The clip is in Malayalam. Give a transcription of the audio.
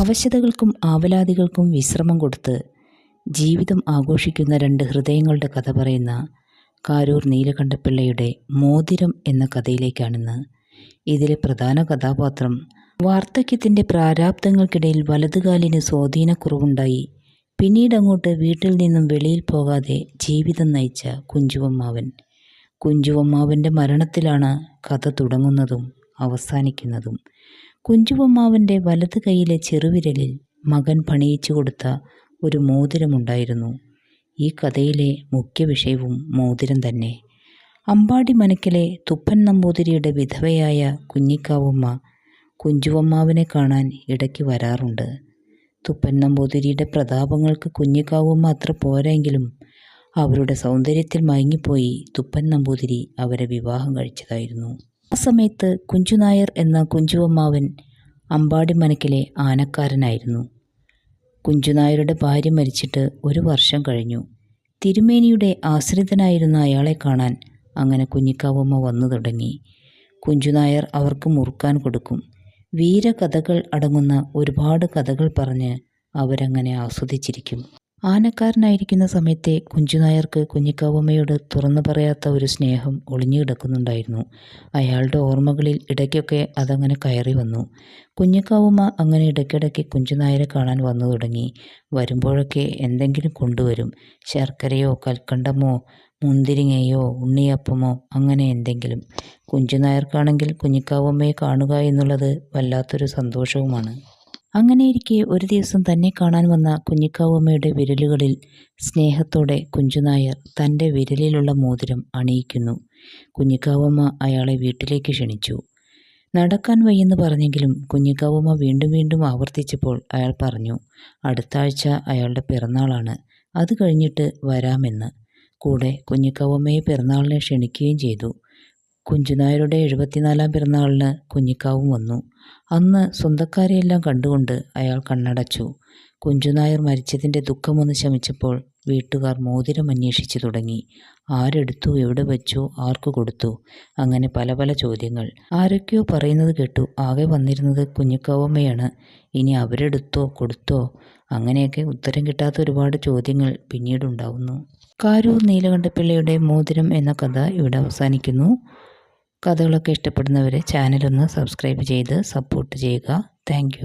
അവശതകൾക്കും ആവലാതികൾക്കും വിശ്രമം കൊടുത്ത് ജീവിതം ആഘോഷിക്കുന്ന രണ്ട് ഹൃദയങ്ങളുടെ കഥ പറയുന്ന കാരൂർ നീലകണ്ഠപിള്ളയുടെ മോതിരം എന്ന കഥയിലേക്കാണിന്ന്. ഇതിലെ പ്രധാന കഥാപാത്രം വാർദ്ധക്യത്തിന്റെ പ്രാരാബ്ദങ്ങൾക്കിടയിൽ വലതുകാലിന് സ്വാധീനക്കുറവുണ്ടായി. പിന്നീടങ്ങോട്ട് വീട്ടിൽ നിന്നും വെളിയിൽ പോകാതെ ജീവിതം നയിച്ച കുഞ്ചുവമ്മാവൻ. കുഞ്ചുവമ്മാവന്റെ മരണത്തിലാണ് കഥ തുടങ്ങുന്നതും അവസാനിക്കുന്നതും. കുഞ്ചുവമ്മാവന്റെ വലത് കൈയിലെ ചെറുവിരലിൽ മകൻ പണിയിച്ചു കൊടുത്ത ഒരു മോതിരമുണ്ടായിരുന്നു. ഈ കഥയിലെ മുഖ്യ വിഷയവും മോതിരം തന്നെ. അമ്പാടി മനക്കിലെ തുപ്പൻ നമ്പൂതിരിയുടെ വിധവയായ കുഞ്ഞിക്കാവുമ്മ കുഞ്ചുവമ്മാവിനെ കാണാൻ ഇടയ്ക്ക് വരാറുണ്ട്. തുപ്പൻ നമ്പൂതിരിയുടെ പ്രതാപങ്ങൾക്ക് കുഞ്ഞിക്കാവുമ്മ അത്ര പോരെങ്കിലും അവരുടെ സൗന്ദര്യത്തിൽ മയങ്ങിപ്പോയി തുപ്പൻ നമ്പൂതിരി അവരെ വിവാഹം കഴിച്ചതായിരുന്നു. ആ സമയത്ത് കുഞ്ചുനായർ എന്ന കുഞ്ചുവമ്മാവൻ അമ്പാടി മനക്കിലെ ആനക്കാരനായിരുന്നു. കുഞ്ചുനായരുടെ ഭാര്യ മരിച്ചിട്ട് ഒരു വർഷം കഴിഞ്ഞു. തിരുമേനിയുടെ ആശ്രിതനായിരുന്ന അയാളെ കാണാൻ അങ്ങനെ കുഞ്ഞിക്കാവമ്മ വന്നു തുടങ്ങി. കുഞ്ചുനായർ അവർക്ക് മുറുക്കാൻ കൊടുക്കും. വീരകഥകൾ അടങ്ങുന്ന ഒരുപാട് കഥകൾ പറഞ്ഞ് അവരങ്ങനെ ആസ്വദിച്ചിരിക്കും. ആനക്കാരനായിരിക്കുന്ന സമയത്തെ കുഞ്ചുനായർക്ക് കുഞ്ഞിക്കാവമ്മയോട് തുറന്നു പറയാത്ത ഒരു സ്നേഹം ഒളിഞ്ഞു കിടക്കുന്നുണ്ടായിരുന്നു അയാളുടെ ഓർമ്മകളിൽ ഇടയ്ക്കൊക്കെ അതങ്ങനെ കയറി വന്നു. കുഞ്ഞിക്കാവുമ്മ അങ്ങനെ ഇടയ്ക്കിടയ്ക്ക് കുഞ്ചുനായരെ കാണാൻ വന്നു തുടങ്ങി. വരുമ്പോഴൊക്കെ എന്തെങ്കിലും കൊണ്ടുവരും. ശർക്കരയോ കൽക്കണ്ടമോ മുന്തിരിങ്ങയോ ഉണ്ണിയപ്പമോ അങ്ങനെ എന്തെങ്കിലും. കുഞ്ചുനായർക്കാണെങ്കിൽ കുഞ്ഞിക്കാവുമ്മയെ കാണുക എന്നുള്ളത് വല്ലാത്തൊരു സന്തോഷവുമാണ്. അങ്ങനെയിരിക്കെ ഒരു ദിവസം തന്നെ കാണാൻ വന്ന കുഞ്ഞിക്കാവമ്മയുടെ വിരലുകളിൽ സ്നേഹത്തോടെ കുഞ്ചുനായർ തന്റെ വിരലിലുള്ള മോതിരം അണിയിക്കുന്നു. കുഞ്ഞിക്കാവമ്മ അയാളെ വീട്ടിലേക്ക് ക്ഷണിച്ചു. നടക്കാൻ വയ്യെന്ന് പറഞ്ഞെങ്കിലും കുഞ്ഞിക്കാവമ്മ വീണ്ടും വീണ്ടും ആവർത്തിച്ചപ്പോൾ അയാൾ പറഞ്ഞു അടുത്ത ആഴ്ച അയാളുടെ പിറന്നാളാണ്. അത് കഴിഞ്ഞിട്ട് വരാമെന്ന്. കൂടെ കുഞ്ഞിക്കാവമ്മയെ പിറന്നാളിനെ ക്ഷണിക്കുകയും ചെയ്തു. കുഞ്ചുനായരുടെ എഴുപത്തിനാലാം പിറന്നാളിന് കുഞ്ഞിക്കാവും വന്നു. അന്ന് സ്വന്തക്കാരെയെല്ലാം കണ്ടുകൊണ്ട് അയാൾ കണ്ണടച്ചു. കുഞ്ചുനായർ മരിച്ചതിന്റെ ദുഃഖമൊന്ന് ശമിച്ചപ്പോൾ വീട്ടുകാർ മോതിരം അന്വേഷിച്ചു തുടങ്ങി. ആരെടുത്തു? എവിടെ വെച്ചു? ആർക്ക് കൊടുത്തു? അങ്ങനെ പല പല ചോദ്യങ്ങൾ. ആരൊക്കെയോ പറയുന്നത് കേട്ടു. ആകെ വന്നിരുന്നത് കുഞ്ഞിക്കാവമ്മയാണ്. ഇനി അവരെടുത്തോ? കൊടുത്തോ? അങ്ങനെയൊക്കെ ഉത്തരം കിട്ടാത്ത ഒരുപാട് ചോദ്യങ്ങൾ പിന്നീടുണ്ടാവുന്നു. കാരൂർ നീലകണ്ഠപിള്ളയുടെ മോതിരം എന്ന കഥ ഇവിടെ അവസാനിക്കുന്നു. കഥകളൊക്കെ ഇഷ്ടപ്പെടുന്നവരെ ചാനലൊന്ന് സബ്സ്ക്രൈബ് ചെയ്ത് സപ്പോർട്ട് ചെയ്യുക. താങ്ക്